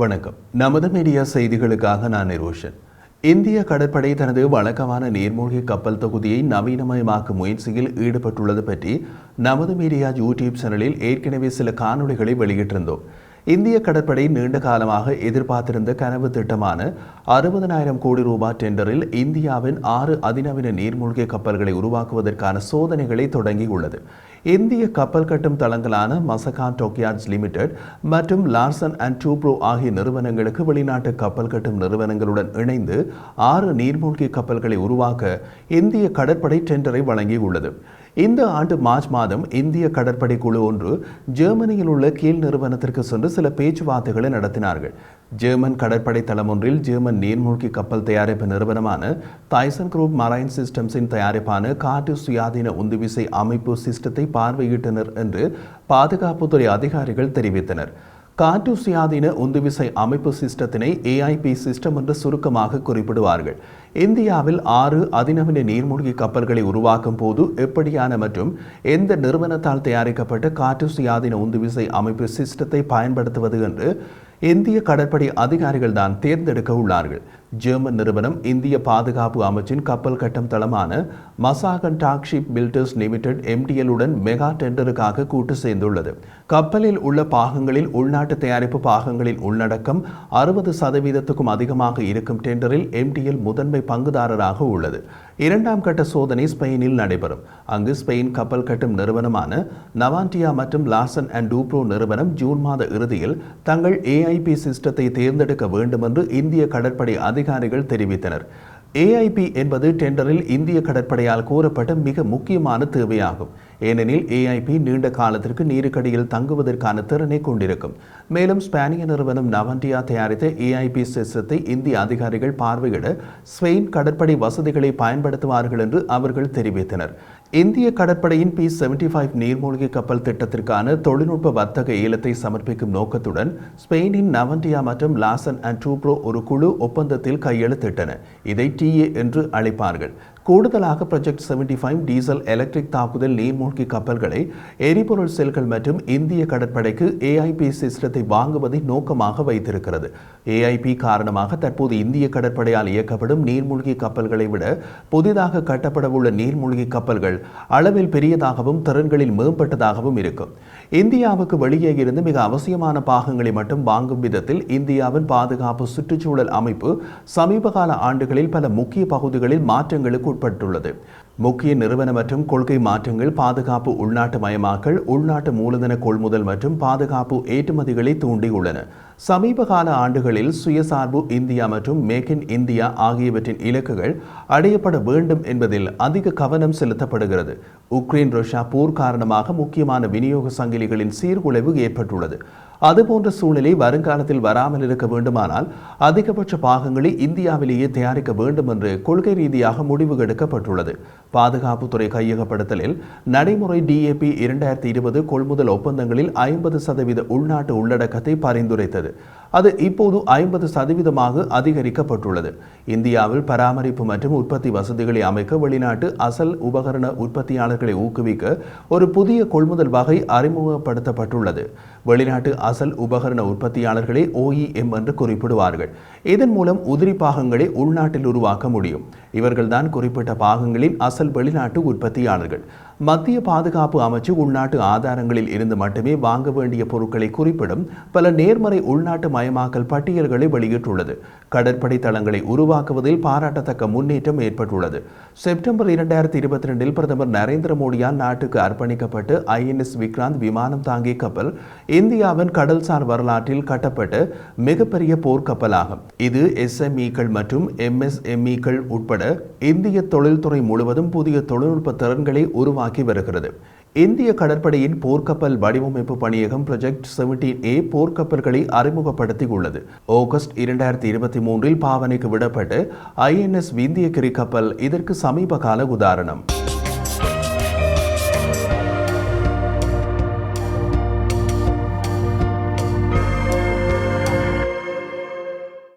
வணக்கம். நமது மீடியா செய்திகளுக்காக நான் நிரோஷன். இந்திய கடற்படை தனது வழக்கமான நீர்மூழ்கி கப்பல் தொகுதியை நவீனமயமாக்கும் முயற்சியில் ஈடுபட்டுள்ளது பற்றி நமது மீடியா யூடியூப் சேனலில் ஏற்கனவே சில காணொளிகளை வெளியிட்டிருந்தோம். இந்திய கடற்படை நீண்ட காலமாக எதிர்பார்த்திருந்த கனவு திட்டமான அறுபதனாயிரம் கோடி ரூபாய் டெண்டரில் இந்தியாவின் ஆறு அதிநவீன நீர்மூழ்கி கப்பல்களை உருவாக்குவதற்கான சோதனைகளை தொடங்கியுள்ளது. இந்திய கப்பல் கட்டும் தளங்களான மசகான் டோக்கியார்ட்ஸ் லிமிடெட் மற்றும் லார்சன் அண்ட் டூப்ரோ ஆகிய நிறுவனங்களுக்கு வெளிநாட்டு கப்பல் கட்டும் நிறுவனங்களுடன் இணைந்து ஆறு நீர்மூழ்கி கப்பல்களை உருவாக்க இந்திய கடற்படை டெண்டரை வழங்கியுள்ளது. இந்த ஆண்டு மார்ச் மாதம் இந்திய கடற்படை குழு ஒன்று ஜெர்மனியில் உள்ள கீழ் நிறுவனத்திற்கு சென்று சில பேச்சுவார்த்தைகளை நடத்தினார்கள். ஜெர்மன் கடற்படை தளம் ஒன்றில் ஜெர்மன் நீர்மூழ்கி கப்பல் தயாரிப்பு நிறுவனமான தைசன் குரூப் மரைன் சிஸ்டம்ஸின் தயாரிப்பான காற்று சுயாதீன உந்துவிசை அமைப்பு சிஸ்டத்தை பார்வையிட்டனர் என்று பாதுகாப்புத்துறை அதிகாரிகள் தெரிவித்தனர். காற்று சுயாதீன உந்துவிசை அமைப்பு சிஸ்டத்தினை ஏஐபி சிஸ்டம் என்று சுருக்கமாக குறிப்பிடுவார்கள். இந்தியாவில் ஆறு அதிநவீன நீர்மூழ்கி கப்பல்களை உருவாக்கும் போது எப்படியான மற்றும் எந்த நிறுவனத்தால் தயாரிக்கப்பட்ட காற்று சுயாதீன உந்துவிசை அமைப்பு சிஸ்டத்தை பயன்படுத்துவது என்று இந்திய கடற்படை அதிகாரிகள் தான் தேர்ந்தெடுக்க உள்ளார்கள். ஜெர்மன் நிறுவனம் இந்திய பாதுகாப்பு அமைச்சின் கப்பல் கட்டம் தளமான Mazagon Dock Ship Builders Limited எம்டிஎலுடன் mega டெண்டருக்காக கூட்டு சேர்ந்துள்ளது. கப்பலில் உள்ள பாகங்களில் உள்நாட்டு தயாரிப்பு பாகங்களின் உள்ளடக்கம் அறுபது சதவீதத்துக்கும் அதிகமாக இருக்கும் டெண்டரில் எம்டிஎல் முதன்மை பங்குதாரராக உள்ளது. இரண்டாம் கட்ட சோதனை ஸ்பெயினில் நடைபெறும். அங்கு ஸ்பெயின் கப்பல் கட்டும் நிறுவனமான நவாண்டியா மற்றும் லாசன் அண்ட் டூப்ரோ நிறுவனம் ஜூன் மாத இறுதியில் தங்கள் ஏஐபி சிஸ்டத்தை தேர்ந்தெடுக்க வேண்டும் என்று இந்திய கடற்படை அதிகாரிகள் தெரிவித்தனர். ஏஐபி என்பது டெண்டரில் இந்திய கடற்படையால் கூறப்பட்ட மிக முக்கியமான தேவையாகும். ஏனெனில் ஏஐபி நீண்ட காலத்திற்கு நீருக்கடியில் தங்குவதற்கான திறனை கொண்டிருக்கும். மேலும் ஸ்பானிய நிறுவனம் நவண்டியா தயாரித்த ஏஐபி சிஸ்டத்தை இந்திய அதிகாரிகள் பார்வையிட ஸ்பெயின் கடற்படை வசதிகளை பயன்படுத்துவார்கள் என்று அவர்கள் தெரிவித்தனர். இந்திய கடற்படையின் பி செவன்டி ஃபைவ் நீர்மூழ்கி கப்பல் திட்டத்திற்கான தொழில்நுட்ப வர்த்தக ஏலத்தை சமர்ப்பிக்கும் நோக்கத்துடன் ஸ்பெயினின் நவண்டியா மற்றும் லாசன் அண்ட் டூப்ரோ ஒரு குழு ஒப்பந்தத்தில் கையெழுத்திட்டன. இதை டிஏ என்று அழைப்பார்கள். கூடுதலாக project seventy five diesel electric தாக்குதல் நீர்மூழ்கி கப்பல்களை எரிபொருள் செல்கள் மற்றும் இந்திய கடற்படைக்கு ஏஐபி சிஸ்டத்தை வாங்குவதை நோக்கமாக வைத்திருக்கிறது. ஏஐபி காரணமாக தற்போது இந்திய கடற்படையால் இயக்கப்படும் நீர்மூழ்கி கப்பல்களை விட புதிதாக கட்டப்படவுள்ள நீர்மூழ்கி கப்பல்கள் அளவில் பெரியதாகவும் திறன்களில் மேம்பட்டதாகவும் இருக்கும். இந்தியாவுக்கு வெளியே இருந்து மிக அவசியமான பாகங்களை மட்டும் வாங்கும் விதத்தில் இந்தியாவின் பாதுகாப்பு சுற்றுச்சூழல் அமைப்பு சமீபகால ஆண்டுகளில் பல முக்கிய பகுதிகளில் மாற்றங்களுக்கு உட்பட்டுள்ளது முக்கிய நிறுவன மற்றும் கொள்கை மாற்றங்கள் பாதுகாப்பு உள்நாட்டு மயமாக்கல் உள்நாட்டு மூலதன கொள்முதல் மற்றும் பாதுகாப்பு ஏற்றுமதிகளை தூண்டியுள்ளன. சமீப கால ஆண்டுகளில் சுயசார்பு இந்தியா மற்றும் மேக் இன் இந்தியா ஆகியவற்றின் இலக்குகள் அடையப்பட வேண்டும் என்பதில் அதிக கவனம் செலுத்தப்படுகிறது. உக்ரைன் ரஷ்யா போர் காரணமாக முக்கியமான விநியோக சங்கிலிகளின் சீர்குலைவு ஏற்பட்டுள்ளது. அதுபோன்ற சூழ்நிலை வருங்காலத்தில் வராமல் இருக்க வேண்டுமானால் அதிகபட்ச பாகங்களை இந்தியாவிலேயே தயாரிக்க வேண்டும் என்று கொள்கை ரீதியாக முடிவு எடுக்கப்பட்டுள்ளது. பாதுகாப்புத்துறை கையகப்படுத்தலில் நடைமுறை டிஏபி இரண்டாயிரத்தி இருபது கொள்முதல் ஒப்பந்தங்களில் ஐம்பது சதவீத உள்நாட்டு உள்ளடக்கத்தை பரிந்துரைத்தது. அது இப்போது ஐம்பது சதவீதமாக அதிகரிக்கப்பட்டுள்ளது. இந்தியாவில் பராமரிப்பு மற்றும் உற்பத்தி வசதிகளை அமைக்க வெளிநாட்டு அசல் உபகரண உற்பத்தியாளர்களை ஊக்குவிக்க ஒரு புதிய கொள்முதல் வகை அறிமுகப்படுத்தப்பட்டுள்ளது. வெளிநாட்டு அசல் உபகரண உற்பத்தியாளர்களை ஓஇஎம் என்று குறிப்பிடுவார்கள். இதன் மூலம் உதிரி பாகங்களை உள்நாட்டில் உருவாக்க முடியும். இவர்கள்தான் குறிப்பிட்ட பாகங்களின் அசல் வெளிநாட்டு உற்பத்தியாளர்கள். மத்திய பாதுகாப்பு அமைச்சு உள்நாட்டு ஆதாரங்களில் இருந்து மட்டுமே வாங்க வேண்டிய பொருட்களை குறிப்பிடும் பல நேர்மறை உள்நாட்டு மயமாக்கல் பட்டியல்களை வெளியிட்டுள்ளது. கடற்படை தளங்களை உருவாக்குவதில் பாராட்டத்தக்க முன்னேற்றம் ஏற்பட்டுள்ளது. செப்டம்பர் இரண்டாயிரத்தி இருபத்தி ரெண்டில் பிரதமர் நரேந்திர மோடியால் நாட்டுக்கு அர்ப்பணிக்கப்பட்டு ஐஎன்எஸ் விக்ராந்த் விமானம் தாங்கிய கப்பல் இந்தியாவின் கடல்சார் வரலாற்றில் கட்டப்பட்ட மிகப்பெரிய போர்க்கப்பலாகும். இது எஸ்எம்இக்கள் மற்றும் எம்எஸ்எம்இக்கள் உட்பட இந்திய தொழில்துறை முழுவதும் புதிய தொழில்நுட்ப திறன்களை உருவாக்கி வருகிறது. இந்திய கடற்படையின் போர்க்கப்பல் வடிவமைப்பு பணியகம் ப்ரொஜெக்ட் செவன்டீன் ஏ போர்க்கப்பல்களை அறிமுகப்படுத்தியுள்ளது. ஆகஸ்ட் இரண்டாயிரத்தி இருபத்தி மூன்றில் பாவனைக்கு விடப்பட்டு ஐஎன்எஸ் விந்தியகிரி கப்பல் இதற்கு சமீப கால உதாரணம்.